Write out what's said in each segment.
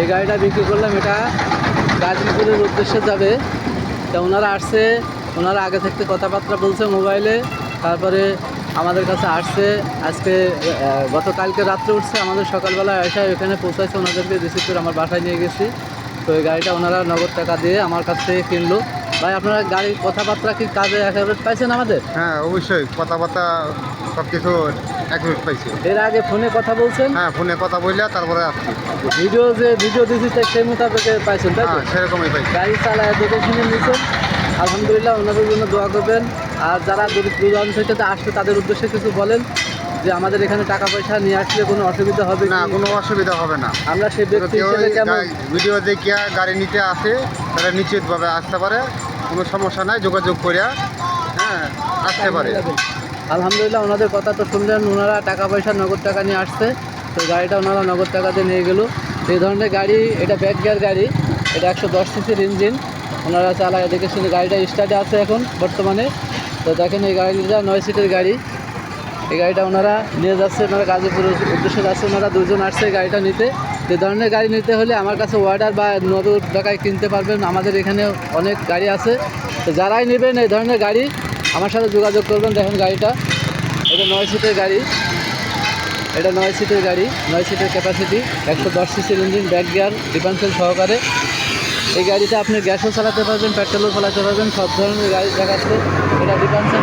এই গাড়িটা বিক্রি করলাম। এটা গাজীপুরের উদ্দেশ্যে যাবে। তা ওনারা আসছে, ওনারা আগে থাকতে কথাবার্তা বলছে মোবাইলে। তারপরে আমাদের কাছে আসছে। আজকে গতকালকে রাত্রে উঠছে। আমাদের সকালবেলা এসে এখানে পৌঁছাইছে। ওনাদেরকে রিসিভ করে আমার বাসায় নিয়ে গেছি। তো এই গাড়িটা ওনারা নগদ টাকা দিয়ে আমার কাছ থেকে কিনলো। ভাই আপনারা গাড়ির কথাবার্তা কি কাজে একেবারে পাইছেন আমাদের? হ্যাঁ অবশ্যই। কথাবার্তা সব কিছু অ্যাকুরেট পাইছি। এর আগে ফোনে কথা বলছেন? হ্যাঁ ফোনে কথা বললে তারপরে আসছি। ভিডিও যে ভিডিও দিয়েছি তা সেই মোতাবেক পাইছেন তাই হ্যাঁ সেরকমই পাইছি। গাড়ি চালায় দেখে শুনে নিচ্ছেন আলহামদুলিল্লাহ ওনাদের জন্য দোয়া করবেন। আর যারা দূর দূরান্ত থেকে আসবে তাদের উদ্দেশ্যে কিছু বলেন। যে আমাদের এখানে টাকা পয়সা নিয়ে আসলে কোনো অসুবিধা হবে না কোনো অসুবিধা হবে না। আমরা সেই ব্যক্তি হিসেবে কেমন ভিডিও দেখিয়া গাড়ি নিতে আসে তারা নিশ্চিতভাবে আসতে পারে কোনো সমস্যা নাই যোগাযোগ করিয়া হ্যাঁ আসতে পারে। আলহামদুলিল্লাহ ওনাদের কথা তো শুনলেন ওনারা টাকা পয়সা নগদ টাকা নিয়ে আসছে তো গাড়িটা ওনারা নগদ টাকাতে নিয়ে গেল। এই ধরনের গাড়ি এটা ব্যাক গিয়ার গাড়ি এটা একশো দশ সিসির ইঞ্জিন। ওনারা চালায় দেখে শুনে গাড়িটা স্টার্টে আছে এখন বর্তমানে। তো দেখেন এই গাড়িটা নয় সিটের গাড়ি। এই গাড়িটা ওনারা নিয়ে যাচ্ছে, ওনারা গাজীপুরের উদ্দেশ্যে যাচ্ছে, ওনারা দুজন আসছে গাড়িটা নিতে। এই ধরনের গাড়ি নিতে হলে আমার কাছে অর্ডার বা নগদ টাকায় কিনতে পারবেন। আমাদের এখানে অনেক গাড়ি আছে। তো যারাই নেবেন এই ধরনের গাড়ি, আমার সাথে যোগাযোগ করবেন। দেখেন গাড়িটা। এটা নয় সিটের গাড়ি। এটা নয় সিটের গাড়ি, নয় সিটের ক্যাপাসিটি একশো দশ সিসির ইঞ্জিন ব্যাক গিয়ার ডিফেন্সেল সহকারে। এই গাড়িতে আপনি গ্যাসও চালাতে পারবেন পেট্রোলও চালাতে পারবেন, সব ধরনের গাড়ি দেখাচ্ছে। এটা ডিফেন্সেল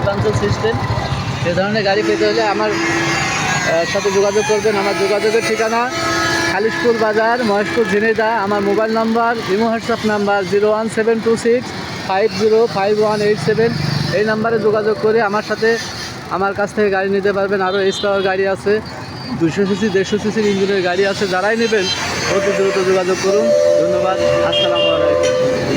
সিস্টেম সিস্টেম। এ ধরনের গাড়ি পেতে হলে আমার সাথে যোগাযোগ করবেন। আমার যোগাযোগের ঠিকানা খালিশপুর বাজার, মহেশপুর ঝিনেদা আমার mobile number, imo WhatsApp number, zero one seven two six five zero five one eight seven. এই নাম্বারে যোগাযোগ করে আমার সাথে আমার কাছ থেকে গাড়ি নিতে পারবেন। আরও এস পাওয়ার গাড়ি আছে। দুশো সিসি, দেড়শো সিসির ইঞ্জিনের গাড়ি আছে। যারাই নেবেন, অতি দ্রুত যোগাযোগ করুন। ধন্যবাদ। আসসালামু আলাইকুম।